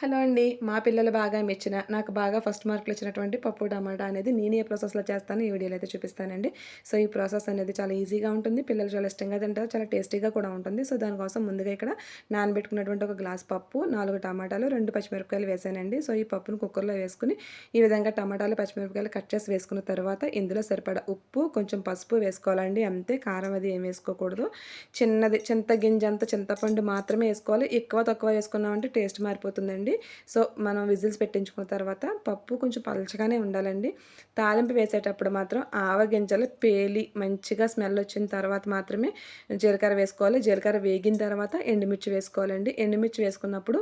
Hello అండి. మా పిల్లలు బాగా మెచ్చిన నాకు బాగా ఫస్ట్ మార్కులు వచ్చినటువంటి పప్పు టమాటా అనేది నేను ఏ ప్రాసెస్లో చేస్తాను. ఈ వీడియోలో అయితే చూపిస్తానండి. సో ఈ ప్రాసెస్ అనేది చాలా ఈజీగా ఉంటుంది. పిల్లలు చాలా ఇష్టంగా తింటారు. చాలా టేస్టీగా కూడా ఉంటుంది. సో దానికోసం ముందుగా ఇక్కడ నానబెట్టుకున్నటువంటి ఒక గ్లాస్ పప్పు నాలుగు టమాటాలు రెండు పచ్చిమిరపకాయలు వేసానండి. సో ఈ పప్పును కుక్కర్లో వేసుకుని ఈ విధంగా టమాటాలు పచ్చిమిరపకాయలు కట్ చేసి వేసుకున్న తర్వాత ఇందులో సరిపడా ఉప్పు కొంచెం పసుపు వేసుకోవాలండి. అంతే కారం అది ఏం వేసుకోకూడదు. చిన్నది చింత గింజ అంత చింతపండు మాత్రమే వేసుకోవాలి. ఎక్కువ తక్కువ వేసుకున్నామంటే టేస్ట్ మారిపోతుందండి. సో మనం విజిల్స్ పెట్టించుకున్న తర్వాత పప్పు కొంచెం పలచగానే ఉండాలండి. తాలింపు వేసేటప్పుడు మాత్రం ఆవగింజలు పేలి మంచిగా స్మెల్ వచ్చిన తర్వాత మాత్రమే జీలకర్ర వేసుకోవాలి. జీలకర్ర వేగిన తర్వాత ఎండుమిర్చి వేసుకోవాలండి. ఎండుమిర్చి వేసుకున్నప్పుడు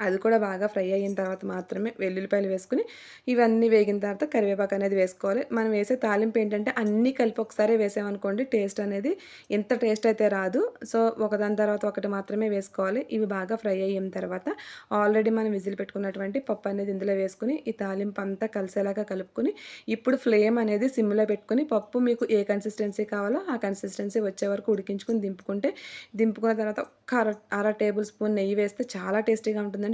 అది కూడా బాగా ఫ్రై అయిన తర్వాత మాత్రమే వెల్లుల్లిపాయలు వేసుకుని ఇవన్నీ వేగిన తర్వాత కరివేపాకు అనేది వేసుకోవాలి. మనం వేసే తాలింపు ఏంటంటే అన్నీ కలిపి ఒకసారి వేసామనుకోండి టేస్ట్ అనేది ఎంత టేస్ట్ అయితే రాదు. సో ఒకదాని తర్వాత ఒకటి మాత్రమే వేసుకోవాలి. ఇవి బాగా ఫ్రై అయిన తర్వాత ఆల్రెడీ మనం విజిల్ పెట్టుకున్నటువంటి పప్పు అనేది ఇందులో వేసుకుని ఈ తాలింపు అంతా కలిసేలాగా కలుపుకొని ఇప్పుడు ఫ్లేమ్ అనేది సిమ్లో పెట్టుకుని పప్పు మీకు ఏ కన్సిస్టెన్సీ కావాలో ఆ కన్సిస్టెన్సీ వచ్చే వరకు ఉడికించుకుని దింపుకుంటే దింపుకున్న తర్వాత ఒక అర అర టేబుల్ స్పూన్ నెయ్యి వేస్తే చాలా టేస్టీగా ఉంటుంది ఉంటుందండి.